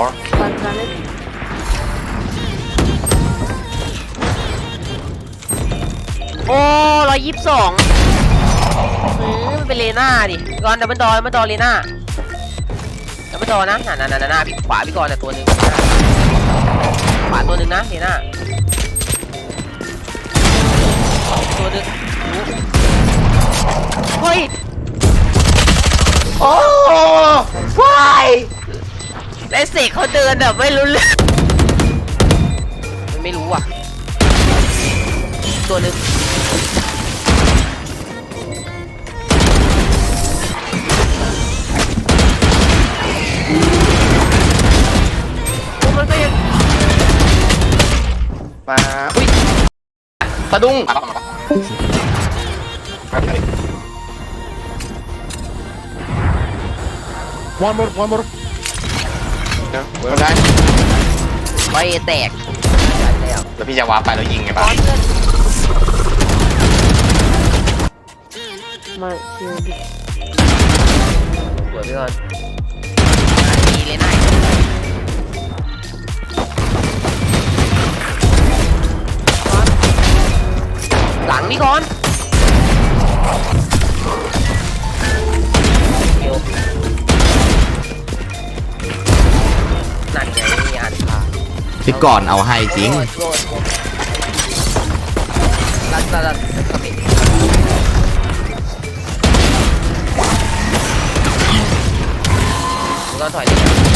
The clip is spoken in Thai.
more. One planet. โอ้ร้อยยี่สิบสองมันเป็นเลน่าดิก่อนดับเบิลดอดับเบิลดอเลน่าดับเบิลดอนะน่ะน่ะน่ะน่ะพี่ขวาพี่ก่อนแต่ตัวหนึ่งขวาตัวหนึ่งนะเลน่าตัวหนึ่งเฮ้ยโอ้ ไฟไอ้เสกเขาเดินแบบไม่รู้เรื่องมันไม่รู้อะ ตัวหนึ่งโอ้มันก็ยังมาอุ้ยสะดุ้ง One more, one more. เดี๋ ยวเวิร์กได้ไฟแตกแล้วแล้วพี่จะวาร์ปไปแล้วยิงไงบ้าง My shield. สวยพี่ก่อนดีเลยนายหลังนี่ก่อน พี่ก่อนเอาให้จริง รัดรัดรัดสมิธก็ถอยเลย